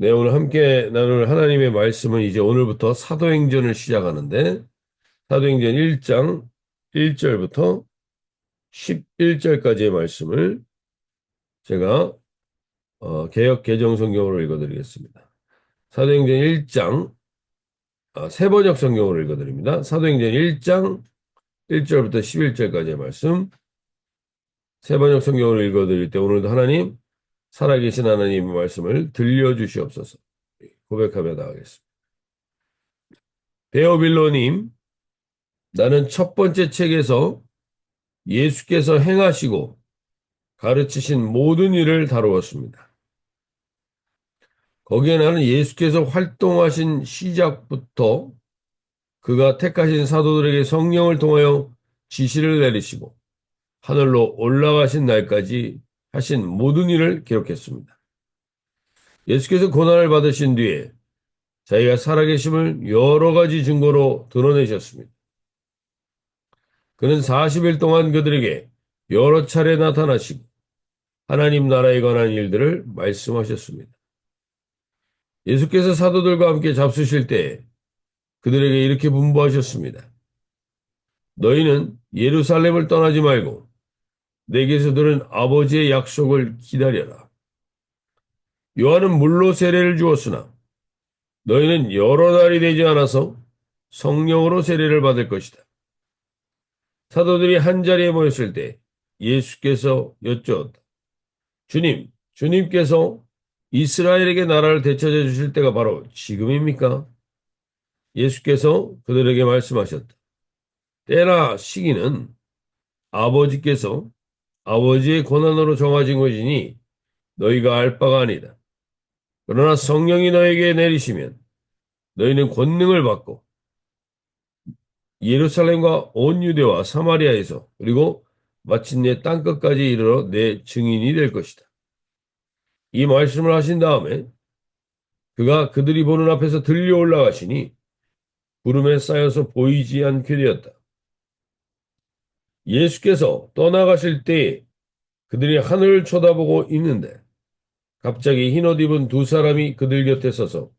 네, 오늘 함께 나눌 하나님의 말씀은 이제 오늘부터 사도행전을 시작하는데, 사도행전 1장 1절부터 11절까지의 말씀을 제가 어, 개혁 개정 성경으로 읽어드리겠습니다. 사도행전 1장 아, 세번역 성경으로 읽어드립니다. 사도행전 1장 1절부터 11절까지의 말씀 세번역 성경으로 읽어드릴 때 오늘도 하나님 살아계신 하나님의 말씀을 들려주시옵소서 고백하며 나가겠습니다. 베오빌로님 나는 첫 번째 책에서 예수께서 행하시고 가르치신 모든 일을 다루었습니다. 거기에 나는 예수께서 활동하신 시작부터 그가 택하신 사도들에게 성령을 통하여 지시를 내리시고 하늘로 올라가신 날까지 하신 모든 일을 기록했습니다. 예수께서 고난을 받으신 뒤에 자기가 살아계심을 여러 가지 증거로 드러내셨습니다. 그는 40일 동안 그들에게 여러 차례 나타나시고 하나님 나라에 관한 일들을 말씀하셨습니다. 예수께서 사도들과 함께 잡수실 때 그들에게 이렇게 분부하셨습니다. 너희는 예루살렘을 떠나지 말고 내게서 들은 아버지의 약속을 기다려라. 요한은 물로 세례를 주었으나 너희는 여러 날이 되지 않아서 성령으로 세례를 받을 것이다. 사도들이 한 자리에 모였을 때 예수께서 여쭈었다. 주님, 주님께서 이스라엘에게 나라를 되찾아 주실 때가 바로 지금입니까? 예수께서 그들에게 말씀하셨다. 때나 시기는 아버지께서 아버지의 권한으로 정해진 것이니 너희가 알 바가 아니다. 그러나 성령이 너에게 내리시면 너희는 권능을 받고 예루살렘과 온 유대와 사마리아에서 그리고 마침내 땅끝까지 이르러 내 증인이 될 것이다. 이 말씀을 하신 다음에 그가 그들이 보는 앞에서 들려 올라가시니 구름에 쌓여서 보이지 않게 되었다. 예수께서 떠나가실 때에 그들이 하늘을 쳐다보고 있는데 갑자기 흰옷 입은 두 사람이 그들 곁에 서서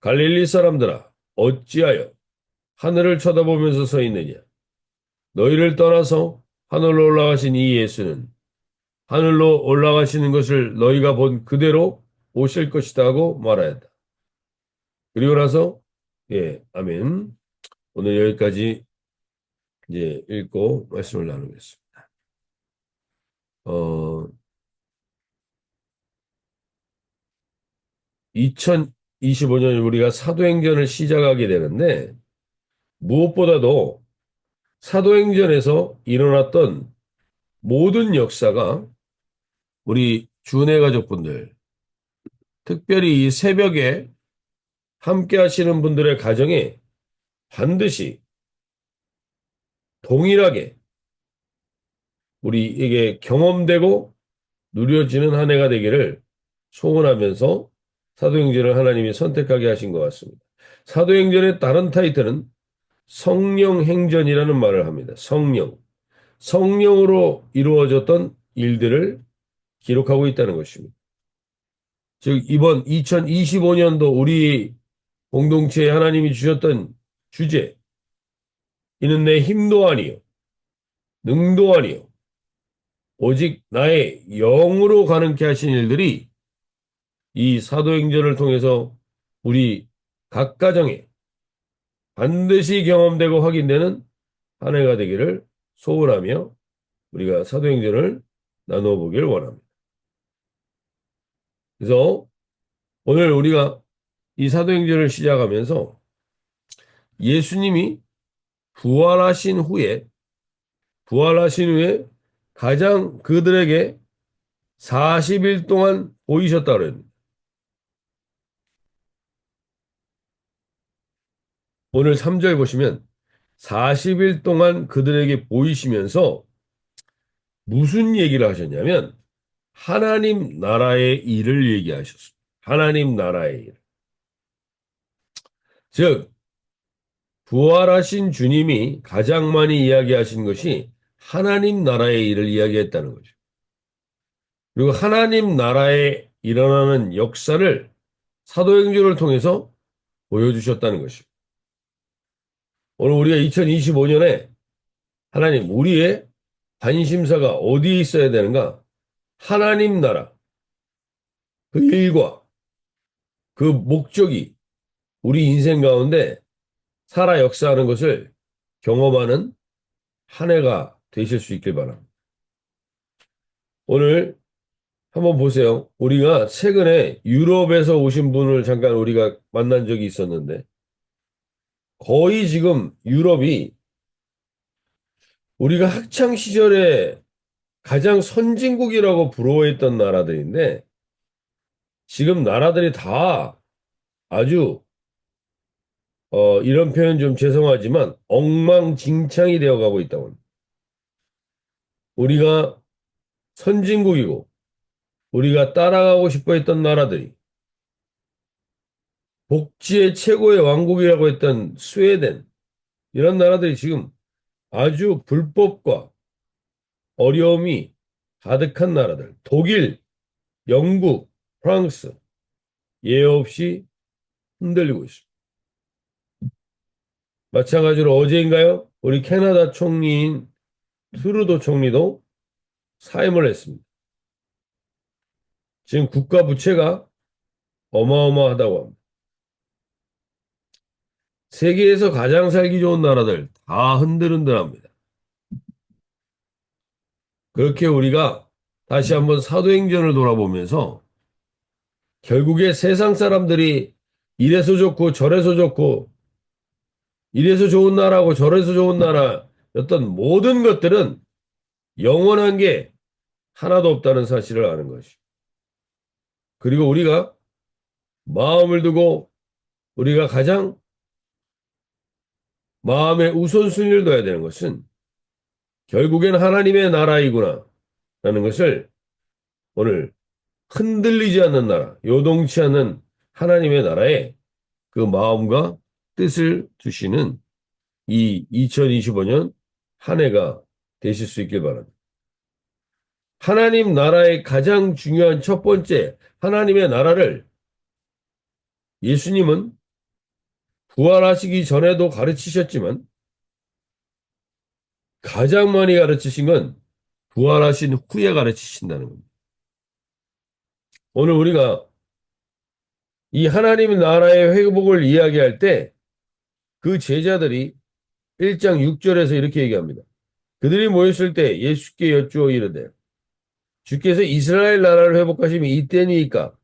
갈릴리 사람들아 어찌하여 하늘을 쳐다보면서 서 있느냐 너희를 떠나서 하늘로 올라가신 이 예수는 하늘로 올라가시는 것을 너희가 본 그대로 오실 것이다 하고 말하였다. 그리고 나서 예 아멘 오늘 여기까지 이제 읽고 말씀을 나누겠습니다. 어, 2025년 우리가 사도행전을 시작하게 되는데 무엇보다도 사도행전에서 일어났던 모든 역사가 우리 준혜 가족분들, 특별히 이 새벽에 함께 하시는 분들의 가정에 반드시 동일하게 우리에게 경험되고 누려지는 한 해가 되기를 소원하면서 사도행전을 하나님이 선택하게 하신 것 같습니다. 사도행전의 다른 타이틀은 성령행전이라는 말을 합니다. 성령. 성령으로 이루어졌던 일들을 기록하고 있다는 것입니다. 즉, 이번 2025년도 우리 공동체에 하나님이 주셨던 주제, 이는 내 힘도 아니요, 능도 아니요, 오직 나의 영으로 가능케 하신 일들이 이 사도행전을 통해서 우리 각 가정에 반드시 경험되고 확인되는 한 해가 되기를 소원하며 우리가 사도행전을 나누어 보길 원합니다. 그래서 오늘 우리가 이 사도행전을 시작하면서 예수님이 부활하신 후에 부활하신 후에 가장 그들에게 40일 동안 보이셨다 그랬습니다. 오늘 3절 보시면 40일 동안 그들에게 보이시면서 무슨 얘기를 하셨냐면 하나님 나라의 일을 얘기하셨습니다. 하나님 나라의 일. 즉 부활하신 주님이 가장 많이 이야기하신 것이 하나님 나라의 일을 이야기했다는 거죠. 그리고 하나님 나라에 일어나는 역사를 사도행전을 통해서 보여주셨다는 것입니다. 오늘 우리가 2025년에 하나님, 우리의 관심사가 어디에 있어야 되는가? 하나님 나라, 그 일과 그 목적이 우리 인생 가운데 살아 역사하는 것을 경험하는 한 해가 되실 수 있길 바랍니다. 오늘 한번 보세요. 우리가 최근에 유럽에서 오신 분을 잠깐 우리가 만난 적이 있었는데 거의 지금 유럽이 우리가 학창 시절에 가장 선진국이라고 부러워했던 나라들인데 지금 나라들이 다 아주 어, 이런 표현 좀 죄송하지만 엉망진창이 되어 가고 있다고 합니다. 우리가 선진국이고 우리가 따라가고 싶어 했던 나라들이 복지의 최고의 왕국이라고 했던 스웨덴 이런 나라들이 지금 아주 불법과 어려움이 가득한 나라들 독일, 영국, 프랑스 예 없이 흔들리고 있습니다. 마찬가지로 어제인가요? 우리 캐나다 총리인 트루도 총리도 사임을 했습니다. 지금 국가 부채가 어마어마하다고 합니다. 세계에서 가장 살기 좋은 나라들 다 흔들흔들합니다. 그렇게 우리가 다시 한번 사도행전을 돌아보면서 결국에 세상 사람들이 이래서 좋고 저래서 좋고 이래서 좋은 나라고 저래서 좋은 나라 였던 모든 것들은 영원한 게 하나도 없다는 사실을 아는 것이. 그리고 우리가 마음을 두고 우리가 가장 마음의 우선순위를 둬야 되는 것은 결국엔 하나님의 나라이구나 라는 것을 오늘 흔들리지 않는 나라, 요동치 않는 하나님의 나라에 그 마음과 뜻을 두시는 이 2025년 한 해가 되실 수 있길 바랍니다. 하나님 나라의 가장 중요한 첫 번째 하나님의 나라를 예수님은 부활하시기 전에도 가르치셨지만 가장 많이 가르치신 건 부활하신 후에 가르치신다는 겁니다. 오늘 우리가 이 하나님 나라의 회복을 이야기할 때 그 제자들이 1장 6절에서 이렇게 얘기합니다. 그들이 모였을 때 예수께 여쭈어 이르되 주께서 이스라엘 나라를 회복하심이 이때니까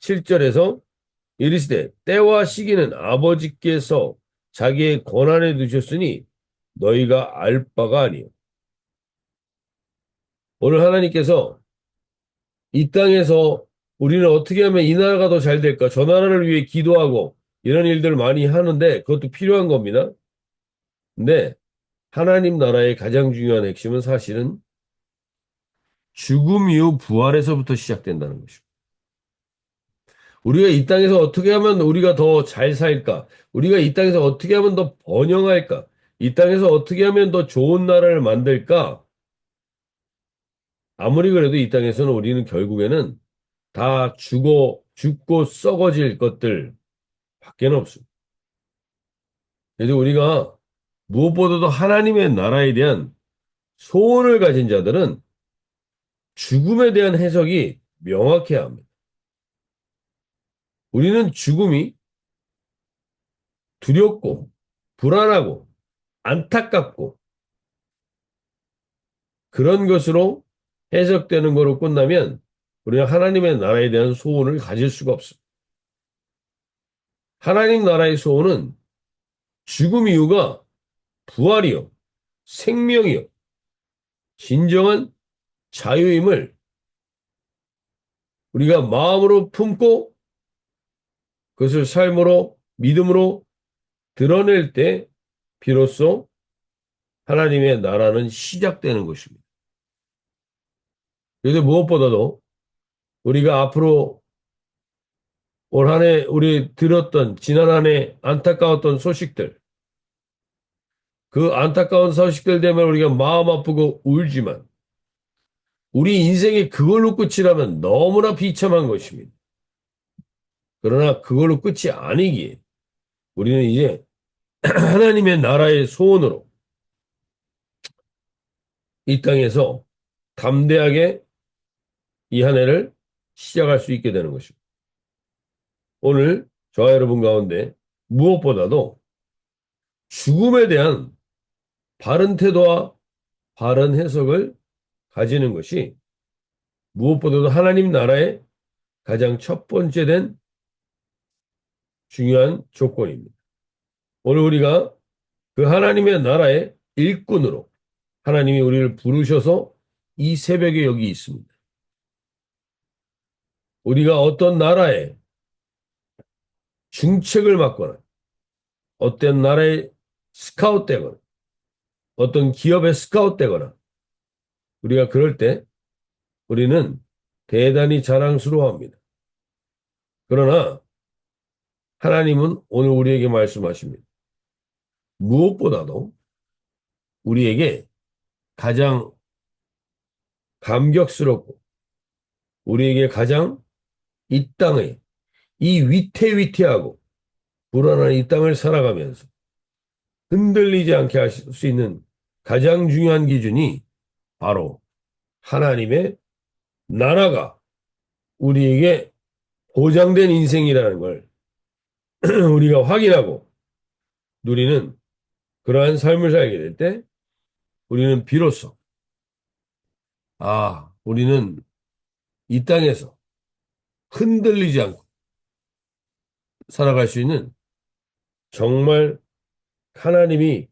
7절에서 이르시되 때와 시기는 아버지께서 자기의 권한에 두셨으니 너희가 알 바가 아니요. 오늘 하나님께서 이 땅에서 우리는 어떻게 하면 이 나라가 더 잘 될까? 저 나라를 위해 기도하고 이런 일들을 많이 하는데 그것도 필요한 겁니다. 근데 하나님 나라의 가장 중요한 핵심은 사실은 죽음 이후 부활에서부터 시작된다는 것입니다. 우리가 이 땅에서 어떻게 하면 우리가 더 잘 살까? 우리가 이 땅에서 어떻게 하면 더 번영할까? 이 땅에서 어떻게 하면 더 좋은 나라를 만들까? 아무리 그래도 이 땅에서는 우리는 결국에는 다 죽어, 죽고 썩어질 것들 밖에는 없습니다. 그래서 우리가 무엇보다도 하나님의 나라에 대한 소원을 가진 자들은 죽음에 대한 해석이 명확해야 합니다. 우리는 죽음이 두렵고 불안하고 안타깝고 그런 것으로 해석되는 거로 끝나면 우리는 하나님의 나라에 대한 소원을 가질 수가 없습니다. 하나님 나라의 소원은 죽음 이유가 부활이요, 생명이요, 진정한 자유임을 우리가 마음으로 품고 그것을 삶으로, 믿음으로 드러낼 때 비로소 하나님의 나라는 시작되는 것입니다. 그래서 무엇보다도 우리가 앞으로 올 한해 우리 들었던 지난 한해 안타까웠던 소식들 그 안타까운 소식들 때문에 우리가 마음 아프고 울지만 우리 인생이 그걸로 끝이라면 너무나 비참한 것입니다. 그러나 그걸로 끝이 아니기에 우리는 이제 하나님의 나라의 소원으로 이 땅에서 담대하게 이 한 해를 시작할 수 있게 되는 것입니다. 오늘 저와 여러분 가운데 무엇보다도 죽음에 대한 바른 태도와 바른 해석을 가지는 것이 무엇보다도 하나님 나라의 가장 첫 번째 된 중요한 조건입니다. 오늘 우리가 그 하나님의 나라의 일꾼으로 하나님이 우리를 부르셔서 이 새벽에 여기 있습니다. 우리가 어떤 나라에 중책을 맡거나 어떤 나라에 스카웃 되거나 어떤 기업에 스카웃 되거나 우리가 그럴 때 우리는 대단히 자랑스러워합니다. 그러나 하나님은 오늘 우리에게 말씀하십니다. 무엇보다도 우리에게 가장 감격스럽고 우리에게 가장 이 땅에 이 위태위태하고 불안한 이 땅을 살아가면서 흔들리지 않게 할 수 있는 가장 중요한 기준이 바로 하나님의 나라가 우리에게 보장된 인생이라는 걸 우리가 확인하고 누리는 그러한 삶을 살게 될 때 우리는 비로소 아, 우리는 이 땅에서 흔들리지 않고 살아갈 수 있는 정말 하나님이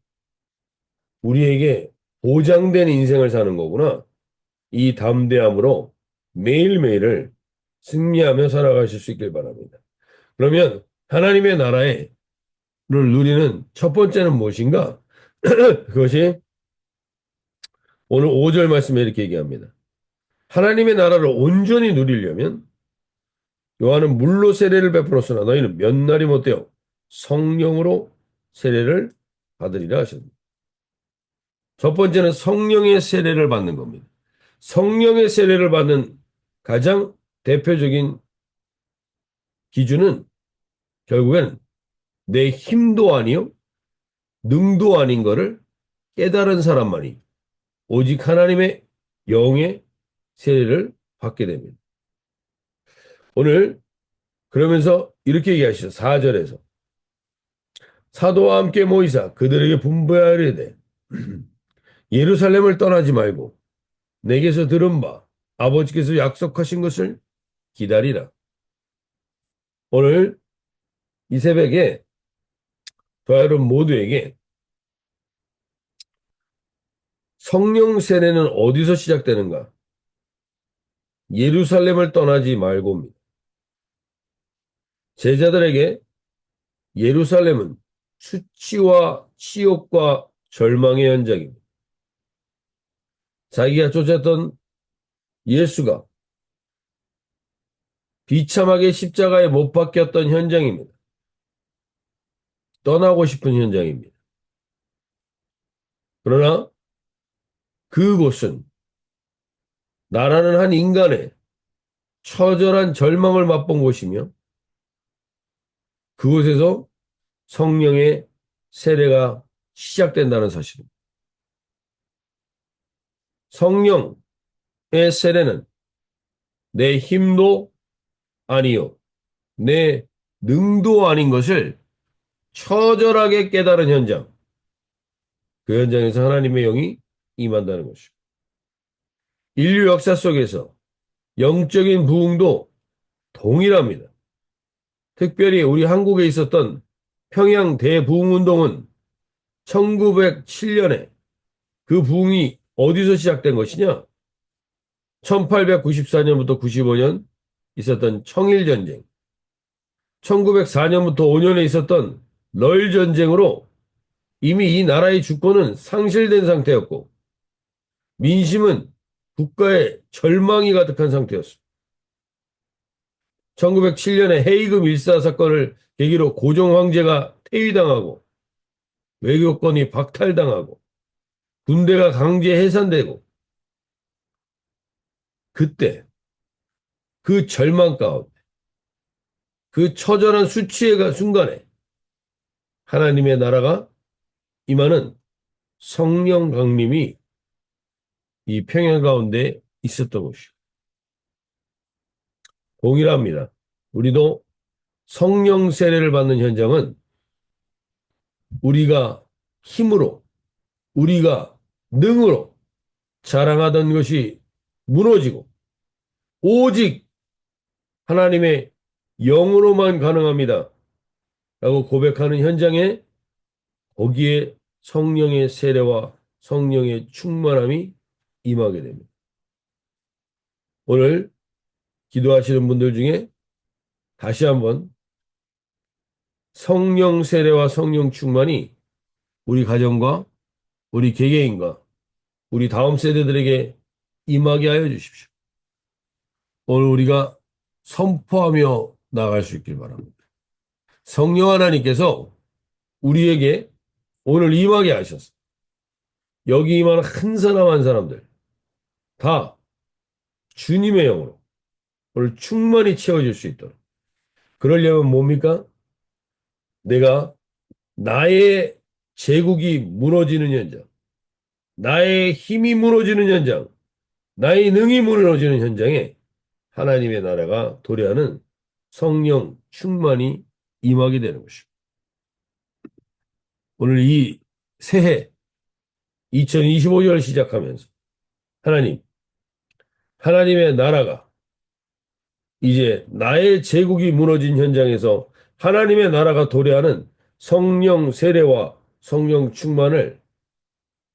우리에게 보장된 인생을 사는 거구나. 이 담대함으로 매일매일을 승리하며 살아가실 수 있길 바랍니다. 그러면 하나님의 나라를 누리는 첫 번째는 무엇인가? 그것이 오늘 5절 말씀에 이렇게 얘기합니다. 하나님의 나라를 온전히 누리려면 요한은 물로 세례를 베풀었으나 너희는 몇 날이 못되어 성령으로 세례를 받으리라 하셨습니다. 첫 번째는 성령의 세례를 받는 겁니다. 성령의 세례를 받는 가장 대표적인 기준은 결국엔 내 힘도 아니요, 능도 아닌 것을 깨달은 사람만이 오직 하나님의 영의 세례를 받게 됩니다. 오늘 그러면서 이렇게 얘기하시죠. 4절에서 사도와 함께 모이사 그들에게 분부하리되 예루살렘을 떠나지 말고 내게서 들은 바 아버지께서 약속하신 것을 기다리라. 오늘 이 새벽에 저와 여러분 모두에게 성령 세례는 어디서 시작되는가? 예루살렘을 떠나지 말고입니다. 제자들에게 예루살렘은 수치와 치욕과 절망의 현장입니다. 자기가 쫓았던 예수가 비참하게 십자가에 못 박혔던 현장입니다. 떠나고 싶은 현장입니다. 그러나 그곳은 나라는 한 인간의 처절한 절망을 맛본 곳이며 그곳에서 성령의 세례가 시작된다는 사실입니다. 성령의 세례는 내 힘도 아니요, 내 능도 아닌 것을 처절하게 깨달은 현장. 그 현장에서 하나님의 영이 임한다는 것입니다. 인류 역사 속에서 영적인 부흥도 동일합니다. 특별히 우리 한국에 있었던 평양 대부흥운동은 1907년에 그 부흥이 어디서 시작된 것이냐? 1894년부터 95년 있었던 청일전쟁, 1904년부터 5년에 있었던 널 전쟁으로 이미 이 나라의 주권은 상실된 상태였고 민심은 국가의 절망이 가득한 상태였습니다. 1907년에 헤이그 밀사 사건을 계기로 고종 황제가 퇴위당하고 외교권이 박탈당하고 군대가 강제 해산되고 그때 그 절망 가운데 그 처절한 수치의 가- 순간에 하나님의 나라가 임하는 성령 강림이 이 평양 가운데 있었던 것이요. 동일합니다. 우리도 성령 세례를 받는 현장은 우리가 힘으로, 우리가 능으로 자랑하던 것이 무너지고, 오직 하나님의 영으로만 가능합니다. 라고 고백하는 현장에 거기에 성령의 세례와 성령의 충만함이 임하게 됩니다. 오늘 기도하시는 분들 중에 다시 한번 성령 세례와 성령 충만이 우리 가정과 우리 개개인과 우리 다음 세대들에게 임하게 하여 주십시오. 오늘 우리가 선포하며 나아갈 수 있길 바랍니다. 성령 하나님께서 우리에게 오늘 임하게 하셔서 여기 임하는 한 사람 한 사람들 다 주님의 영으로 오늘 충만히 채워질 수 있도록 그러려면 뭡니까? 내가 나의 제국이 무너지는 현장, 나의 힘이 무너지는 현장, 나의 능이 무너지는 현장에 하나님의 나라가 도래하는 성령 충만이 임하게 되는 것입니다. 오늘 이 새해 2025년 시작하면서 하나님, 하나님의 나라가 이제 나의 제국이 무너진 현장에서 하나님의 나라가 도래하는 성령 세례와 성령 충만을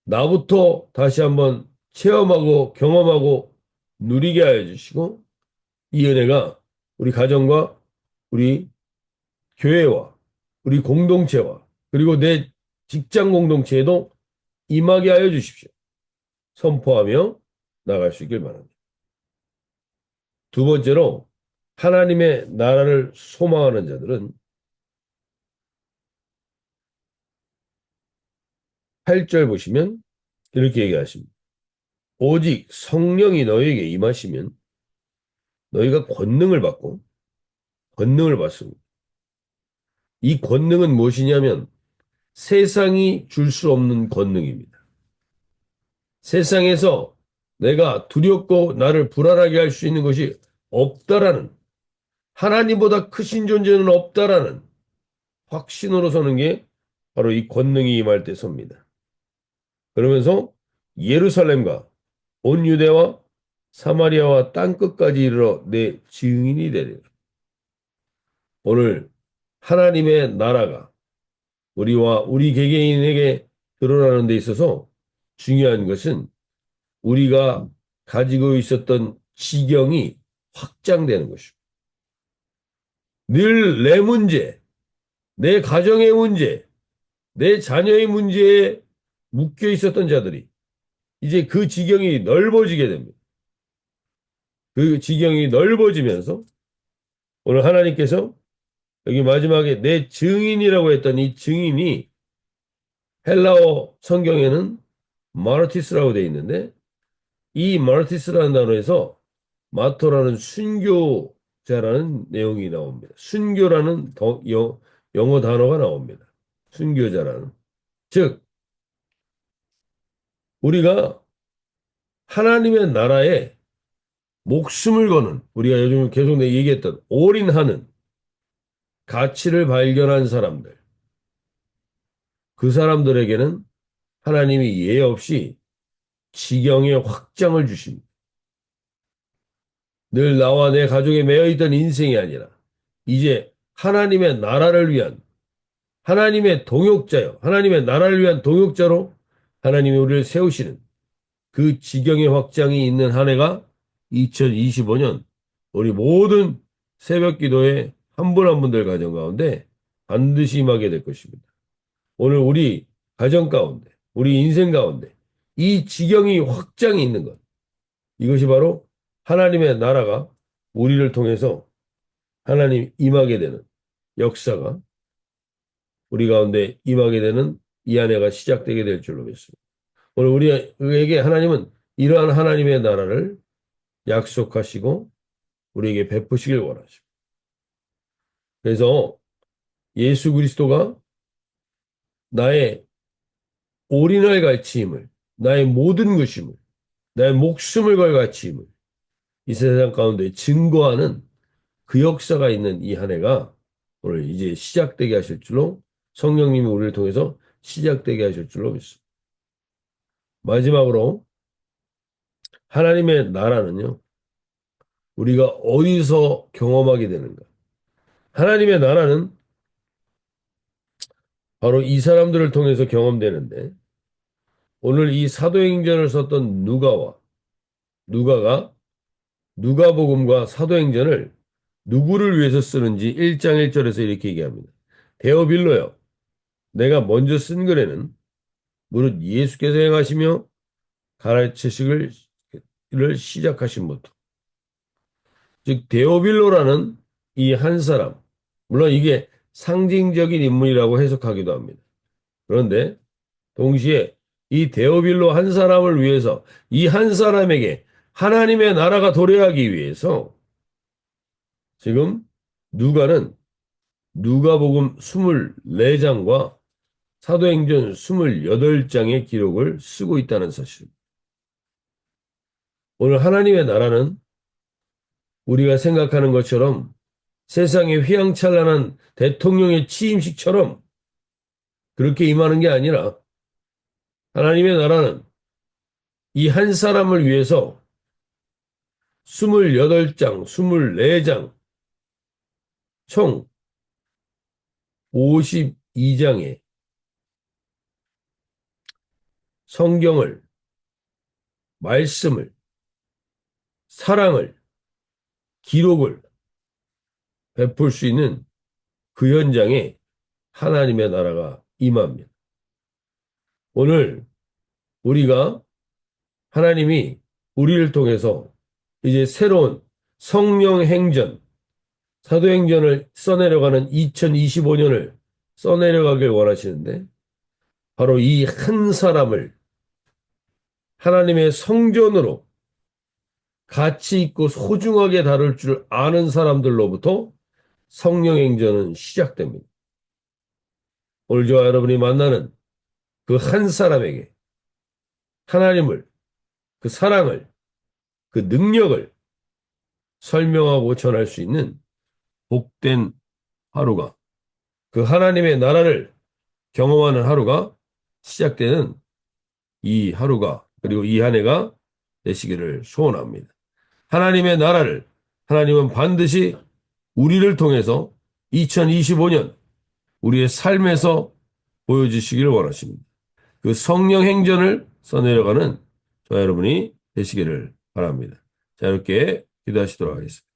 나부터 다시 한번 체험하고 경험하고 누리게 하여 주시고 이 은혜가 우리 가정과 우리 교회와 우리 공동체와 그리고 내 직장 공동체에도 임하게 하여 주십시오. 선포하며 나갈 수 있길 바랍니다. 두 번째로 하나님의 나라를 소망하는 자들은 8절 보시면 이렇게 얘기하십니다. 오직 성령이 너에게 임하시면 너희가 권능을 받고 권능을 받습니다. 이 권능은 무엇이냐면 세상이 줄 수 없는 권능입니다. 세상에서 내가 두렵고 나를 불안하게 할 수 있는 것이 없다라는 하나님보다 크신 존재는 없다라는 확신으로 서는 게 바로 이 권능이 임할 때 섭니다. 그러면서 예루살렘과 온 유대와 사마리아와 땅끝까지 이르러 내 증인이 되리라. 오늘 하나님의 나라가 우리와 우리 개개인에게 드러나는 데 있어서 중요한 것은 우리가 가지고 있었던 지경이 확장되는 것입니다. 늘내 문제, 내 가정의 문제, 내 자녀의 문제에 묶여 있었던 자들이 이제 그 지경이 넓어지게 됩니다. 그 지경이 넓어지면서 오늘 하나님께서 여기 마지막에 내 증인이라고 했던 이 증인이 헬라어 성경에는 마르티스라고 되어 있는데 이 마르티스라는 단어에서 마토라는 순교자라는 내용이 나옵니다. 순교라는 더, 여, 영어 단어가 나옵니다. 순교자라는. 즉, 우리가 하나님의 나라에 목숨을 거는, 우리가 요즘 계속 내 얘기했던 올인하는 가치를 발견한 사람들. 그 사람들에게는 하나님이 예 없이 지경의 확장을 주십니다. 늘 나와 내 가족에 매여 있던 인생이 아니라 이제 하나님의 나라를 위한 하나님의 동역자요. 하나님의 나라를 위한 동역자로 하나님이 우리를 세우시는 그 지경의 확장이 있는 한 해가 2025년 우리 모든 새벽 기도에 한분 한 분들 가정 가운데 반드시 임하게 될 것입니다. 오늘 우리 가정 가운데, 우리 인생 가운데 이 지경이 확장이 있는 것. 이것이 바로 하나님의 나라가 우리를 통해서 하나님 임하게 되는 역사가 우리 가운데 임하게 되는 이한 해가 시작되게 될 줄로 믿습니다. 오늘 우리에게 하나님은 이러한 하나님의 나라를 약속하시고 우리에게 베푸시길 원하십니다. 그래서 예수 그리스도가 나의 올인할 가치임을, 나의 모든 것임을, 나의 목숨을 걸 가치임을 이 세상 가운데 증거하는 그 역사가 있는 이 한 해가 오늘 이제 시작되게 하실 줄로 성령님이 우리를 통해서 시작되게 하실 줄로 믿습니다. 마지막으로 하나님의 나라는요, 우리가 어디서 경험하게 되는가? 하나님의 나라는 바로 이 사람들을 통해서 경험되는데, 오늘 이 사도행전을 썼던 누가와 누가가 누가복음과 사도행전을 누구를 위해서 쓰는지 1장 1절에서 이렇게 얘기합니다. 데오빌로요. 내가 먼저 쓴 글에는 무릇 예수께서 행하시며 가르치식을 시작하신부터 즉 데오빌로라는 이 한 사람 물론 이게 상징적인 인물이라고 해석하기도 합니다. 그런데 동시에 이 데오빌로 한 사람을 위해서 이 한 사람에게 하나님의 나라가 도래하기 위해서 지금 누가는 누가복음 24장과 사도행전 28장의 기록을 쓰고 있다는 사실입니다. 오늘 하나님의 나라는 우리가 생각하는 것처럼 세상에 휘황찬란한 대통령의 취임식처럼 그렇게 임하는 게 아니라 하나님의 나라는 이 한 사람을 위해서 28장, 24장, 총 52장의 성경을, 말씀을, 사랑을, 기록을 베풀 수 있는 그 현장에 하나님의 나라가 임합니다. 오늘 우리가 하나님이 우리를 통해서 이제 새로운 성령 행전, 사도행전을 써내려가는 2025년을 써내려가길 원하시는데 바로 이 한 사람을 하나님의 성전으로 가치 있고 소중하게 다룰 줄 아는 사람들로부터 성령 행전은 시작됩니다. 오늘 저와 여러분이 만나는 그 한 사람에게 하나님을, 그 사랑을, 그 능력을 설명하고 전할 수 있는 복된 하루가 그 하나님의 나라를 경험하는 하루가 시작되는 이 하루가 그리고 이 한 해가 되시기를 소원합니다. 하나님의 나라를 하나님은 반드시 우리를 통해서 2025년 우리의 삶에서 보여주시기를 원하십니다. 그 성령 행전을 써내려가는 저 여러분이 되시기를 바랍니다. 자, 이렇게 기도하시도록 하겠습니다.